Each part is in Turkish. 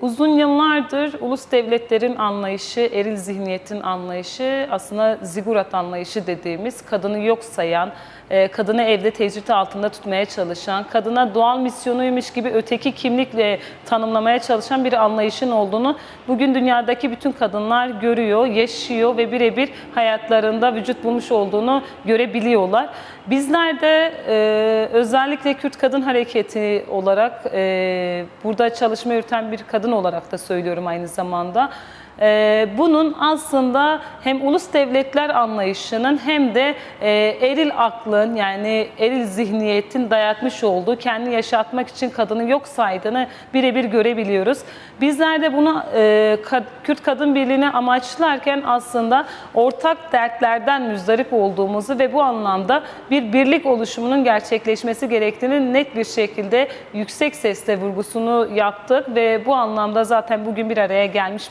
Uzun yıllardır ulus devletlerin anlayışı, eril zihniyetin anlayışı aslında zigurat anlayışı dediğimiz kadını yok sayan, e, kadını evde tecrit altında tutmaya çalışan, kadına doğal misyonuymuş gibi öteki kimlikle tanımlamaya çalışan bir anlayışın olduğunu bugün dünyadaki bütün kadınlar görüyor, yaşıyor ve birebir hayatlarında vücut bulmuş olduğunu görebiliyorlar. Bizler de e, özellikle Kürt Kadın Hareketi olarak e, burada çalışma yürüten bir kadın olarak da söylüyorum aynı zamanda. Ee, bunun aslında hem ulus devletler anlayışının hem de e, eril aklın yani eril zihniyetin dayatmış olduğu kendi yaşatmak için kadını yok saydığını birebir görebiliyoruz. Bizler de bunu e, Kürt Kadın Birliği'ni amaçlarken aslında ortak dertlerden müzdarip olduğumuzu ve bu anlamda bir birlik oluşumunun gerçekleşmesi gerektiğini net bir şekilde yüksek sesle vurgusunu yaptık ve bu anlamda zaten bugün bir araya gelmiş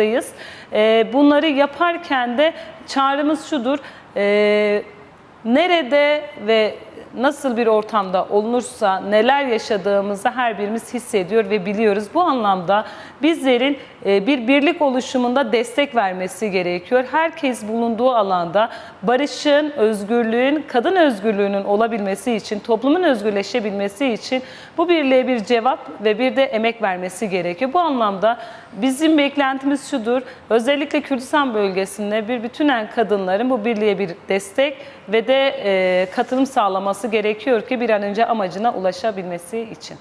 bulunmaktayız. Ee, bunları yaparken de çağrımız şudur, ee, nerede ve nasıl bir ortamda olunursa neler yaşadığımızı her birimiz hissediyor ve biliyoruz. Bu anlamda bizlerin e, bir birlik oluşumunda destek vermesi gerekiyor. Herkes bulunduğu alanda barışın, özgürlüğün, kadın özgürlüğünün olabilmesi için, toplumun özgürleşebilmesi için bu birliğe bir cevap ve bir de emek vermesi gerekiyor. Bu anlamda bizim beklentimiz şudur. Özellikle Kürdistan bölgesinde bir bütünen kadınların bu birliğe bir destek ve de e, katılım sağlaması gerekiyor ki bir an önce amacına ulaşabilmesi için.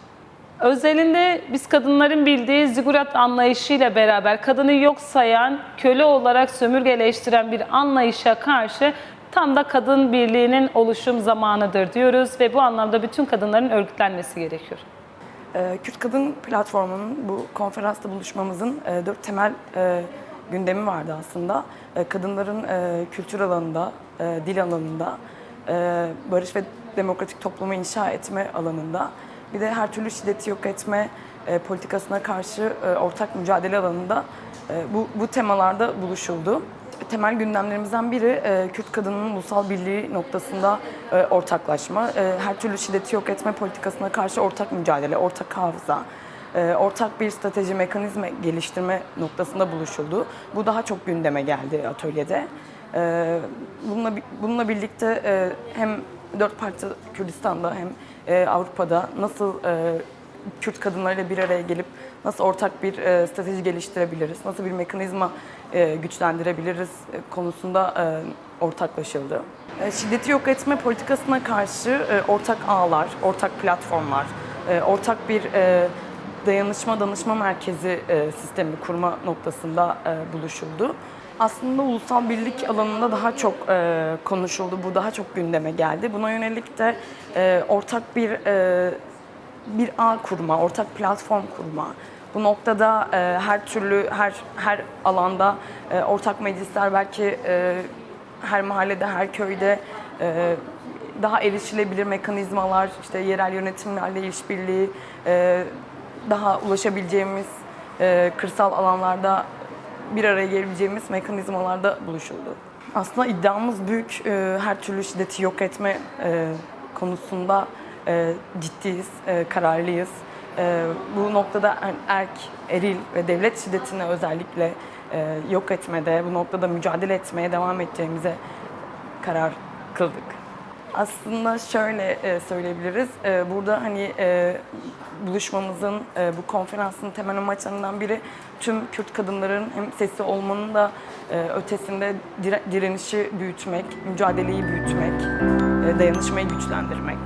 Özelinde biz kadınların bildiği zigurat anlayışıyla beraber kadını yok sayan, köle olarak sömürgeleştiren bir anlayışa karşı tam da kadın birliğinin oluşum zamanıdır diyoruz ve bu anlamda bütün kadınların örgütlenmesi gerekiyor. Ee, Kürt Kadın Platformu'nun bu konferansta buluşmamızın e, dört temel e, gündemi vardı aslında. E, Kadınların kültür alanında, dil alanında, barış ve demokratik toplumu inşa etme alanında, bir de her türlü şiddeti yok etme e, politikasına karşı e, ortak mücadele alanında e, bu, bu temalarda buluşuldu. Temel gündemlerimizden biri e, Kürt kadının ulusal birliği noktasında e, ortaklaşma, e, her türlü şiddeti yok etme politikasına karşı ortak mücadele, ortak hafıza, e, ortak bir strateji mekanizma geliştirme noktasında buluşuldu. Bu daha çok gündeme geldi atölyede. E, bununla, bununla birlikte e, hem dört parça Kürdistan'da hem e, Avrupa'da nasıl e, Kürt kadınlarıyla bir araya gelip nasıl ortak bir e, strateji geliştirebiliriz, nasıl bir mekanizma e, güçlendirebiliriz e, konusunda e, ortaklaşıldı. E, şiddeti yok etme politikasına karşı e, ortak ağlar, ortak platformlar, e, ortak bir e, dayanışma danışma merkezi e, sistemi kurma noktasında e, buluşuldu. Aslında ulusal birlik alanında daha çok e, konuşuldu, bu daha çok gündeme geldi. Buna yönelik de e, ortak bir e, bir ağ kurma, ortak platform kurma. Bu noktada e, her türlü, her her alanda e, ortak meclisler belki e, her mahallede, her köyde e, daha erişilebilir mekanizmalar, işte yerel yönetimlerle işbirliği, e, daha ulaşabileceğimiz e, kırsal alanlarda bir araya gelebileceğimiz mekanizmalarda buluşuldu. Aslında iddiamız büyük. E, her türlü şiddeti yok etme e, konusunda e, ciddiyiz, e, kararlıyız. Bu noktada er- erk, eril ve devlet şiddetini özellikle yok etmede, bu noktada mücadele etmeye devam edeceğimize karar kıldık. Aslında şöyle e, söyleyebiliriz. E, burada hani e, buluşmamızın, bu konferansın temel amaçlarından biri tüm Kürt kadınların hem sesi olmanın da ötesinde dire- direnişi büyütmek, mücadeleyi büyütmek, dayanışmayı güçlendirmek.